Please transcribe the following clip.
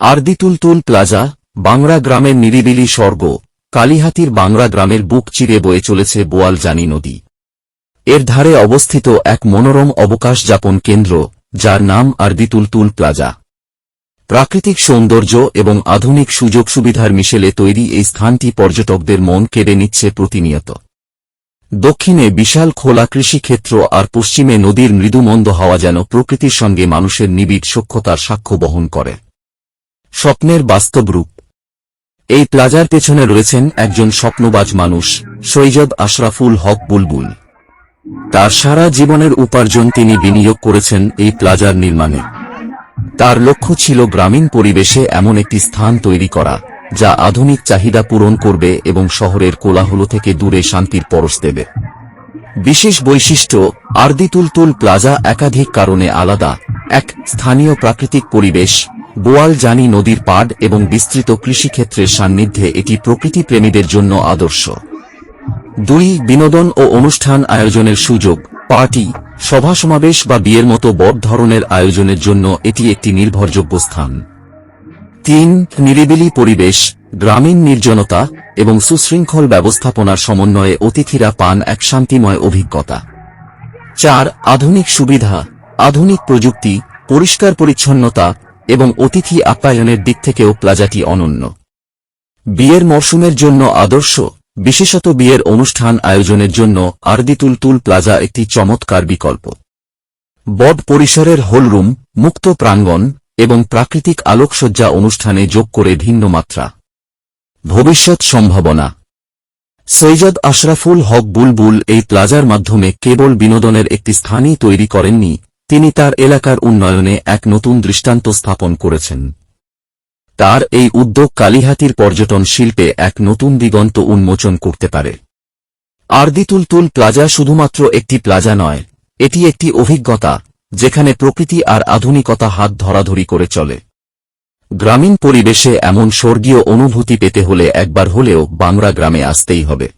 আরদিতুলতুল plaza, বাংরা গ্রামের নিরিবিলি স্বর্গ, কালিহাতির বাংরা গ্রামের বুক চিরে বয়ে চলেছে বোয়ালজানি নদী। এর ধারে অবস্থিত এক মনোরম অবকাশ যাপন কেন্দ্র, যার নাম আরদিতুলতুল প্লাজা। প্রাকৃতিক সৌন্দর্য এবং আধুনিক সুযোগ সুবিধার মিশেলে তৈরি এই স্থানটি পর্যটকদের মন কেড়ে নিচ্ছে প্রতিনিয়ত। দক্ষিণে বিশাল খোলা কৃষিক্ষেত্র আর পশ্চিমে নদীর মৃদুমন্দ হওয়া যেন প্রকৃতির সঙ্গে মানুষের নিবিড় সখ্যতার সাক্ষ্য বহন করে। স্বপ্নের বাস্তব রূপ। এই প্লাজার পেছনে রয়েছেন একজন স্বপ্নবাজ মানুষ, সৈয়দ আশরাফুল হক বুলবুল। তার সারা জীবনের উপার্জন তিনি বিনিয়োগ করেছেন এই প্লাজার নির্মাণে। তার লক্ষ্য ছিল গ্রামীণ পরিবেশে এমন একটি স্থান তৈরি করা। যা আধুনিক চাহিদা পূরণ করবে এবং শহরের কোলাহল থেকে দূরে শান্তির পরশ দেবে। বিশেষ বৈশিষ্ট্য, আরদিতুলতুল প্লাজা একাধিক কারণে আলাদা। এক, স্থানীয় প্রাকৃতিক পরিবেশ বোয়াল জানি নদীর পাড় এবং বিস্তৃত কৃষিক্ষেত্রের সান্নিধ্যে এটি প্রকৃতি প্রেমীদের জন্য আদর্শ। দুই, বিনোদন ও অনুষ্ঠান আয়োজনের সুযোগ, পার্টি সভা সমাবেশ বা বিয়ের মতো বড় ধরনের আয়োজনের জন্য এটি একটি নির্ভরযোগ্য স্থান। তিন, নিরিবিলি পরিবেশ, গ্রামীণ নির্জনতা এবং সুশৃঙ্খল ব্যবস্থাপনার সমন্বয়ে অতিথিরা পান এক শান্তিময় অভিজ্ঞতা। চার, আধুনিক সুবিধা, আধুনিক প্রযুক্তি, পরিষ্কার পরিচ্ছন্নতা এবং অতিথি আপ্যায়নের দিক থেকেও প্লাজাটি অনন্য। বিয়ের মরশুমের জন্য আদর্শ, বিশেষত বিয়ের অনুষ্ঠান আয়োজনের জন্য আরদিতুলতুল প্লাজা একটি চমৎকার বিকল্প। বড পরিসরের হলরুম, মুক্ত প্রাঙ্গণ এবং প্রাকৃতিক আলোকসজ্জা অনুষ্ঠানে যোগ করে ভিন্ন মাত্রা। ভবিষ্যৎ সম্ভাবনা। সৈয়দ আশরাফুল হক বুলবুল এই প্লাজার মাধ্যমে কেবল বিনোদনের একটি স্থানই তৈরি করেননি, তিনি তার এলাকার উন্নয়নে এক নতুন দৃষ্টান্ত স্থাপন করেছেন। তার এই উদ্যোগ কালিহাতির পর্যটন শিল্পে এক নতুন দিগন্ত উন্মোচন করতে পারে। আরদিতুলতুল প্লাজা শুধুমাত্র একটি প্লাজা নয়, এটি একটি অভিজ্ঞতা যেখানে প্রকৃতি আর আধুনিকতা হাত ধরাধরি করে চলে। গ্রামীণ পরিবেশে এমন স্বর্গীয় অনুভূতি পেতে হলে একবার হলেও বাংরা গ্রামে আসতেই হবে।